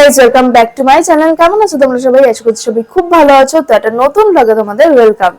Guys welcome back to my channel কেমন আছো তোমরা সবাই? আশা করছি সবাই খুব ভালো আছো। তো একটা নতুন ব্লগে তোমাদের ওয়েলকাম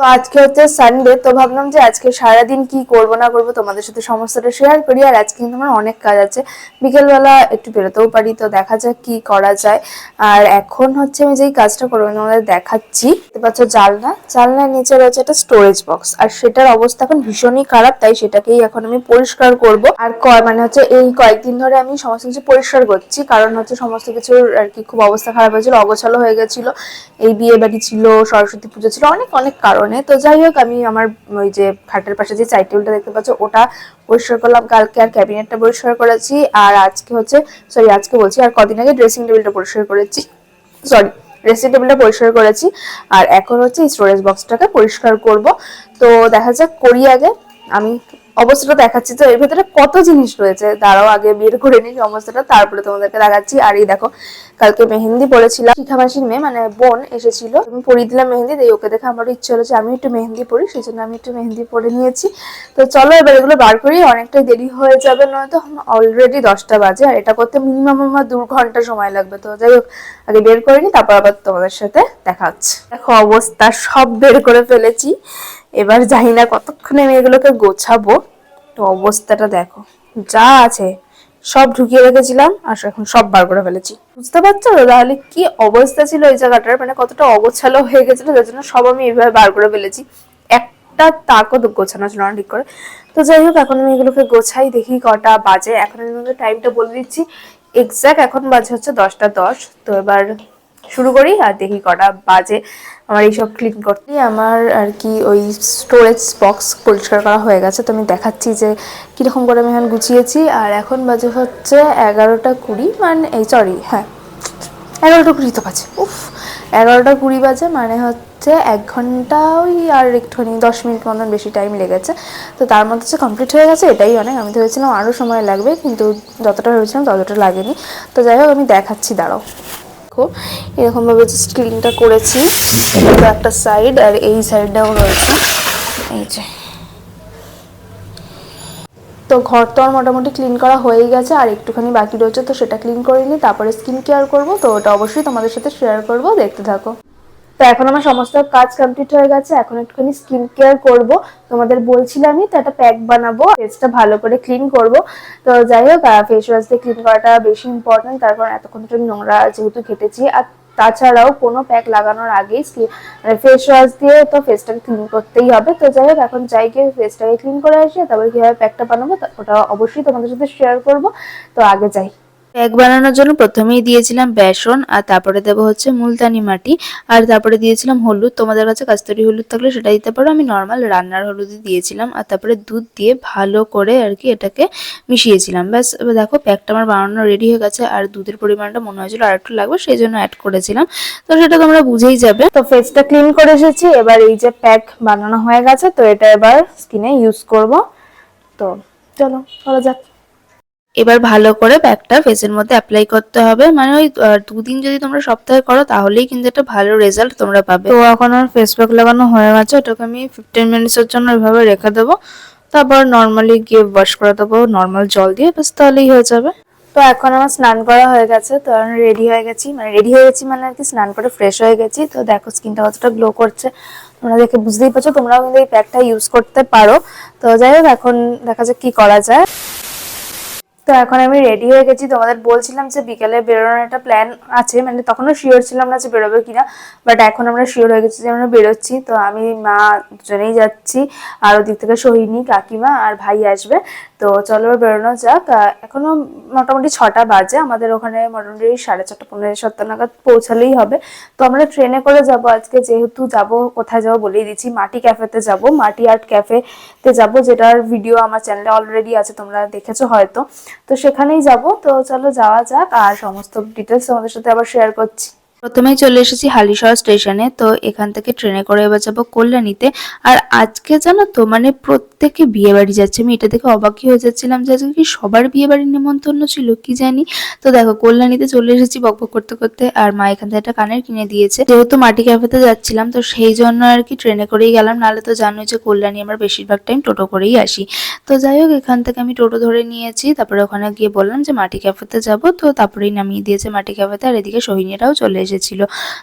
তো আজকে হচ্ছে সানডে তো ভাবলাম যে আজকে সারাদিন কি করব না করব তোমাদের সাথে সমস্তটা শেয়ার করি। আর আজকে কিন্তু আমার অনেক কাজ আছে। বিকেলবেলা একটু বেরোতেও পারি, তো দেখা যাক কি করা যায়। আর এখন হচ্ছে আমি যেই কাজটা করব তোমাদের দেখাচ্ছি। পাচ্ছ জালনা। জালনার নিচে রয়েছে একটা স্টোরেজ বক্স আর সেটার অবস্থা এখন ভীষণই খারাপ, তাই সেটাকেই এখন আমি পরিষ্কার করব। আর ক- মানে হচ্ছে এই কয়েকদিন ধরে আমি সমস্ত কিছু পরিষ্কার করছি, কারণ হচ্ছে সমস্ত কিছুর আর কি খুব অবস্থা খারাপ হয়েছিল, অগোছালো হয়ে গেছিল। এই বিয়ে বাড়ি ছিল, সরস্বতী পুজো ছিল, অনেক অনেক কারণে। তো যাই হোক, আমি আমার ওই যে খাটের পাশে যে চাই টেবিলটা দেখতে পাচ্ছ, ওটা পরিষ্কার করলাম। কালকে আর ক্যাবিনেটটা পরিষ্কার করেছি। আর আজকে হচ্ছে সরি আজকে বলছি, আর কদিন আগে ড্রেসিং টেবিলটা পরিষ্কার করেছি। সরি ড্রেসিং টেবিলটা পরিষ্কার করেছি। আর এখন হচ্ছে স্টোরেজ বক্সটাকে পরিষ্কার করব। তো দেখা যাক, করি আগে। আমি অবস্থাটা দেখাচ্ছি। তো এর ভেতরে কত জিনিস রয়েছে? দাঁড়াও, আগে বের করে নিই সমস্যাটা তারপরে তোমাদেরকে দেখাচ্ছি। আর এই দেখো, কালকে মেহেন্দি পড়েছিলাম শিখামাসির মেয়ে মানে বোন এসেছিল। আমি পরিয়ে দিলাম মেহেন্দি দিয়ে ওকে দেখে আমারও ইচ্ছে হলো যে আমি একটু মেহেন্দি পড়ি সেই জন্য আমি একটু মেহেন্দি পরে নিয়েছি। তো চলো এবার এগুলো বার করি, অনেকটাই দেরি হয়ে যাবে, নয়তো অলরেডি দশটা বাজে। আর এটা করতে মিনিমাম আমার দু ঘণ্টা সময় লাগবে। তো যাই হোক, আগে বের করে নিই, তারপর আবার তোমাদের সাথে দেখা হচ্ছে। দেখো, অবস্থা সব বের করে ফেলেছি। এবার জানি না কতক্ষণে আমি এগুলোকে গোছাবো। তো অবস্থাটা দেখো, যা আছে সব ঢুকিয়ে রেখেছিলাম আর এখন সব বার করে ফেলেছি। বুঝতে পারছ তাহলে কি অবস্থা ছিল ওই জায়গাটার? মানে কতটা অগোছালো হয়ে গেছিল যার জন্য সব আমি এইভাবে বার করে ফেলেছি। একটা তাকও গোছানো ছিল না ঠিক করে। তো যাই হোক, এখন আমি এগুলোকে গোছাই, দেখি কটা বাজে। এখন আমি টাইমটা বলে দিচ্ছি। এক্স্যাক্ট এখন বাজে হচ্ছে দশটা দশ। তো এবার শুরু করি আর দেখি কটা বাজে। আমার এইসব ক্লিন করতে আমার আর কি ওই স্টোরেজ বক্স পরিষ্কার করা হয়ে গেছে। তো আমি দেখাচ্ছি যে কীরকম করে আমি এখন গুছিয়েছি। আর এখন বাজে হচ্ছে এগারোটা কুড়ি মানে এই সরি হ্যাঁ এগারোটা কুড়ি তো বাজে, উফ, এগারোটা কুড়ি বাজে মানে হচ্ছে এক ঘণ্টা ওই আর একটুখানি, দশ মিনিট মতন বেশি টাইম লেগেছে। তো তার মধ্যে হচ্ছে কমপ্লিট হয়ে গেছে, এটাই অনেক। আমি ভেবেছিলাম আরও সময় লাগবে, কিন্তু যতটা ভেবেছিলাম ততটা লাগেনি। তো যাই হোক, আমি দেখাচ্ছি, দাঁড়াও। দেখো। এরকমভাবে জাস্ট ক্লিনটা করেছি। এটা একটা সাইড আর এই সাইডটাও রয়েছে। এই যে। তো ঘর তো আর মোটামুটি ক্লিন করা হয়েই গেছে, আর একটুখানি বাকি রয়েছে, তো সেটা ক্লিন করে নিই, তারপরে স্কিন কেয়ার করব, তো ওটা অবশ্যই তোমাদের সাথে শেয়ার করব, দেখতে থাকো। তো এখন আমার সমস্ত কাজ কমপ্লিট হয়ে গেছে, এখন একটুখানি স্কিন কেয়ার করব। তোমাদের বলছিলামই তো একটা প্যাক বানাবো ফেসটা ভালো করে ক্লিন করব। তো যাই হোক ফেস ওয়াশ দিয়ে ক্লিন করাটা বেশি ইম্পর্টেন্ট তার কারণ এতক্ষণ নোংরা যেহেতু ঘেটেছি। আর তাছাড়াও কোনো প্যাক লাগানোর আগেই মানে ফেস ওয়াশ দিয়ে তো ফেসটাকে ক্লিন করতেই হবে। তো যাই হোক, এখন যাই গিয়ে ফেসটাকে ক্লিন করে আসি, তারপরে কীভাবে প্যাকটা বানাবো ওটা অবশ্যই তোমাদের সাথে শেয়ার করব। তো আগে যাই। প্যাক বানানোর জন্য প্রথমেই দিয়েছিলাম বেসন, আর তারপরে দেবো হচ্ছে মুলতানি মাটি, আর তারপরে দিয়েছিলাম হলুদ। তোমাদের কাছে কাস্তুরি হলুদ থাকলে সেটা দিতে পারো। আমি নর্মাল রান্নার হলুদই দিয়েছিলাম, আর তারপরে দুধ দিয়ে ভালো করে আর কি এটাকে মিশিয়েছিলাম। ব্যাস দেখো প্যাকটা আমার বানানো রেডি হয়ে গেছে, আর দুধের পরিমাণটা মনে হয়েছিল আর একটু লাগবে, সেই জন্য অ্যাড করেছিলাম। তো সেটা তোমরা বুঝেই যাবে। তো ফেসটা ক্লিন করে এসেছি, এবার এই যে প্যাক বানানো হয়ে গেছে, তো এটা এবার স্কিনে ইউজ করব। তো চলো চলো যাক। এবার ভালো করে প্যাকটা ফেসের মধ্যে অ্যাপ্লাই করতে হবে। মানে ওই দুদিন যদি তোমরা সপ্তাহে করো, তাহলেই কিন্তু একটা ভালো রেজাল্ট তোমরা পাবে। তো এখন আমার ফেস প্যাক লাগানো হয়ে গেছে। ওটাকে আমি ফিফটিন মিনিটসের জন্য এভাবে রেখে দেবো। তারপর নর্মালি গিয়ে ওয়াশ করে দেবো নর্মাল জল দিয়ে। বেশ তাহলেই হয়ে যাবে। তো এখন আমার স্নান করা হয়ে গেছে। তো আমি রেডি হয়ে গেছি। মানে রেডি হয়ে গেছি মানে আর কি স্নান করে ফ্রেশ হয়ে গেছি। তো দেখো স্কিনটা কতটা গ্লো করছে। তোমরা দেখে বুঝতেই পারছ। তোমরাও কিন্তু এই প্যাকটা ইউজ করতে পারো। তো যাই হোক, এখন দেখা যাক কি করা যায়। তো এখন আমি রেডি হয়ে গেছি। তোমাদের বলছিলাম যে বিকেলে বেরোনোর একটা প্ল্যান আছে মানে তখনও শিওর ছিলাম না যে বেরোবে কিনা। বাট এখন আমরা শিওর হয়ে গেছি যে আমরা বেরোচ্ছি। তো আমি মা দুজনেই যাচ্ছি। আর ওদিক থেকে সোহিনী কাকিমা আর ভাই আসবে। তো চলো বেরোনো যাক। আহ, এখনও মোটামুটি ছটা বাজে। আমাদের ওখানে মোটামুটি সাড়ে চারটা পনেরো সাতটা নাগাদ পৌঁছালেই হবে। তো আমরা ট্রেনে করে যাব আজকে। যেহেতু যাব কোথায় যাব বলেই দিচ্ছি। মাটি ক্যাফেতে যাব। মাটি আর্ট ক্যাফেতে যাব যেটার ভিডিও আমার চ্যানেলে অলরেডি আছে তোমরা দেখেছ হয়তো। তো সেখানেই যাব। তো চলো যাওয়া যাক, আর সমস্ত ডিটেলস তোমাদের সাথে আবার শেয়ার করছি। প্রথমেই চলে এসেছি হালিশহর স্টেশনে, তো এখান থেকে ট্রেনে করে এবার যাব কল্যাণীতে। আর আজকে জানো তো মানে প্রত্যেকে বিয়ে বাড়ি যাচ্ছে। আমি এটা দেখে অবাকই হয়ে যাচ্ছিলাম যে আজকে কি সবার বিয়ে বাড়ির নেমন্তন্ন ছিল, কি জানি? তো দেখো, কল্যাণীতে চলে এসেছি বকবক করতে করতে, আর মা এখান থেকে একটা কানের কিনে দিয়েছে। যেহেতু মাটি ক্যাফেতে যাচ্ছিলাম, তো সেই জন্য আর কি ট্রেনে করেই গেলাম। নাহলে তো জানোই যে কল্যাণী আমরা বেশিরভাগ টাইম টোটো করেই আসি। তো যাই হোক, এখান থেকে আমি টোটো ধরে নিয়েছি। তারপরে ওখানে গিয়ে বললাম যে মাটি ক্যাফেতে যাব। তো তারপরেই নামিয়ে দিয়েছে মাটি ক্যাফেতে, আর এদিকে সোহিনীরাও চলে এসেছিল।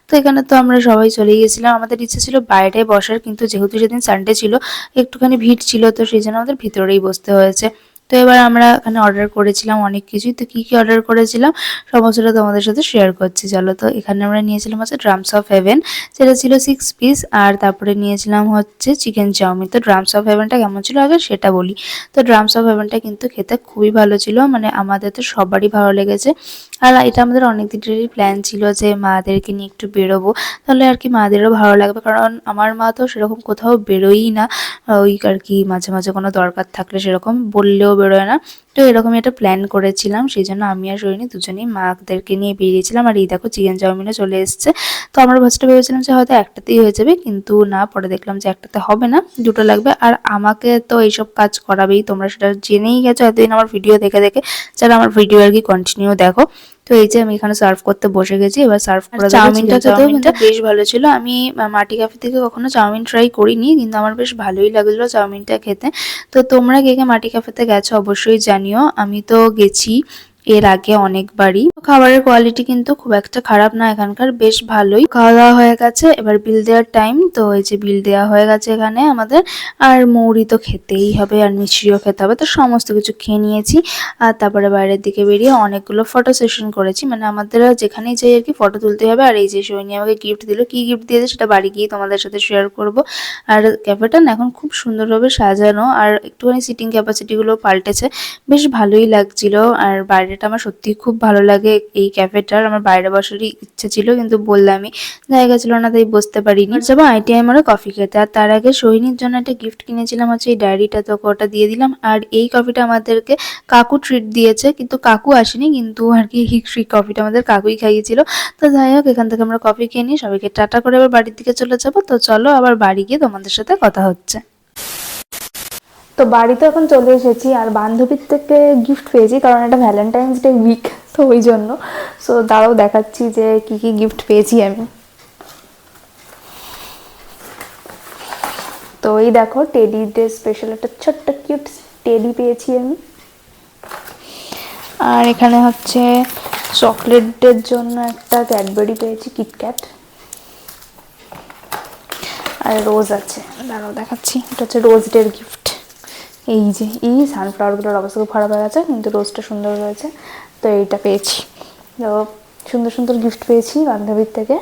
তো এখানে তো আমরা সবাই চলে গেছিলাম আমাদের ইচ্ছে ছিল বাইরে বসার, কিন্তু যেহেতু সেদিন সানডে ছিল, একটুখানি ভিড় ছিল, তো সেই জন্য আমাদের ভিতরেই বসতে হয়েছে। তো এবার আমরা এখানে অর্ডার করেছিলাম অনেক কিছুই। তো কী কী অর্ডার করেছিলাম? সমস্তটা তোমাদের সাথে শেয়ার করছি, চলো। তো এখানে আমরা নিয়েছিলাম হচ্ছে ড্রামস অফ হেভেন সেটা ছিল সিক্স পিস আর তারপরে নিয়েছিলাম হচ্ছে চিকেন চাউমিন তো ড্রামস অফ হেভেনটা কেমন ছিল আগে সেটা বলি। তো ড্রামস অফ হেভেনটা কিন্তু খেতে খুবই ভালো ছিল মানে আমাদের তো সবারই ভালো লেগেছে। আর এটা আমাদের অনেক দিনেরই প্ল্যান ছিল যে মাদেরকে নিয়ে একটু বেরোবো। তাহলে আর কি মাদেরও ভালো লাগবে, কারণ আমার মা তো সেরকম কোথাও বেরোয়ই না। ওই আর কি মাঝে মাঝে কোনো দরকার থাকলে সেরকম বললেও বেরোয় না। তো এরকমই একটা প্ল্যান করেছিলাম সেই জন্য আমি আর সরিনি, দুজনেই মাকদেরকে নিয়ে বেরিয়েছিলাম আর এই দেখো চিকেন চাউমিনও চলে এসছে। তো আমরা ফার্স্টে ভেবেছিলাম যে হয়তো একটাতেই হয়ে যাবে, কিন্তু না, পরে দেখলাম যে একটাতে হবে না, দুটো লাগবে। আর আমাকে তো এইসব কাজ করাবেই, তোমরা সেটা জেনেই গেছো, এতদিন আমার ভিডিও দেখে দেখে। যারা আমার ভিডিও আর কি কন্টিনিউ দেখো তো এই যে আমি এখানে সার্ভ করতে বসে গেছি এবার সার্ভ করে চাউমিনটা খেতেও কিন্তু বেশ ভালো ছিল। আমি মাটি কাফে থেকে কখনো চাউমিন ট্রাই করিনি কিন্তু আমার বেশ ভালোই লাগল চাউমিনটা খেতে। তো তোমরা কে কে মাটি ক্যাফেতে গেছো অবশ্যই জানিও। আমি তো গেছি। এর আগে অনেকবারই। খাবারের কোয়ালিটি কিন্তু খুব একটা খারাপ না, এখানকার বেশ ভালোই। খাওয়া দাওয়া হয়ে গেছে, এবার বিল দেওয়ার টাইম তো এই যে বিল দেওয়া হয়ে গেছে এখানে আমাদের, আর মৌরি তো খেতেই হবে, আর মিষ্টিও খেতে হবে, তো সমস্ত কিছু খেয়ে নিয়েছি। আর তারপরে বাইরের দিকে বেরিয়ে অনেকগুলো ফটো সেশন করেছি। মানে আমাদের যেখানেই যাই আর কি ফটো তুলতে হবে। আর এই যে সৈনী আমাকে গিফট দিল, কি গিফট দিয়েছে সেটা বাড়ি গিয়ে তোমাদের সাথে শেয়ার করব। আর ক্যাফেটা না এখন খুব সুন্দরভাবে সাজানো, আর একটুখানি সিটিং ক্যাপাসিটিগুলো পাল্টেছে। বেশ ভালোই লাগছিল, আর বাইরেটা আমার সত্যিই খুব ভালো লাগে। এই ক্যাফেটার আমার বাইরে বসারই ইচ্ছে ছিল কিন্তু বললামই। জায়গা ছিল না তাই বসতে পারিনি। আর যাব আইটিআইমারও কফি খেতে। আর তার আগে সোহিনীর জন্য একটা গিফট কিনেছিলাম হচ্ছে এই ডায়েরিটা তো ওটা দিয়ে দিলাম। আর এই কফিটা আমাদেরকে কাকু ট্রিট দিয়েছে কিন্তু কাকু আসেনি কিন্তু আর কি হিক্সি কফিটা আমাদের কাকুই খাইয়েছিল। তো যাই হোক এখান থেকে আমরা কফি খেয়ে নিই। সবাইকে টাটা করে আবার বাড়ির দিকে চলে যাব। তো চলো আবার বাড়ি গিয়ে তোমাদের সাথে কথা হচ্ছে। তো বাড়িতে এখন চলে এসেছি আর বান্ধবীর থেকে গিফট পেয়েছি কারণ এটা ভ্যালেন্টাইন্স ডে উইক তো ওই জন্য। সো দাঁড়াও দেখাচ্ছি যে কি কি গিফট পেয়েছি আমি। তো এই দেখো টেডি ডে স্পেশাল একটা ছোট্ট কিউট টেডি পেয়েছি আমি। আর এখানে হচ্ছে চকলেটের জন্য একটা ক্যাডবেরি পেয়েছি কিটক্যাট আর রোজ আছে, দাঁড়াও দেখাচ্ছি, এটা হচ্ছে রোজ ডের গিফট এই যে এই সানফ্লাওয়ারগুলোর অবস্থা খুব খারাপ হয়ে গেছে, কিন্তু রোজটা সুন্দর রয়েছে তো এইটা পেয়েছি। তো সুন্দর সুন্দর গিফট পেয়েছি বান্ধবীর থেকে।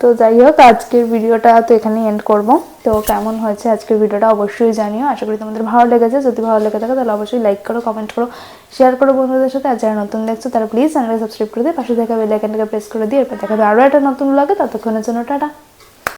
তো যাই হোক, আজকের ভিডিওটা তো এখানেই এন্ড করব। তো কেমন হয়েছে আজকের ভিডিওটা অবশ্যই জানিও। আশা করি তোমাদের ভালো লেগেছে। যদি ভালো লেগে থাকে, তাহলে অবশ্যই লাইক করো কমেন্ট করো শেয়ার করো বন্ধুদের সাথে। আর যারা নতুন দেখছ, তারা প্লিজ চ্যানেলকে সাবস্ক্রাইব করে দিয়ে পাশে দেখা বেল প্রেস করে দিয়ে এরপর দেখাবে আরও একটা নতুন লাগে ততক্ষণের জন্য টাটা।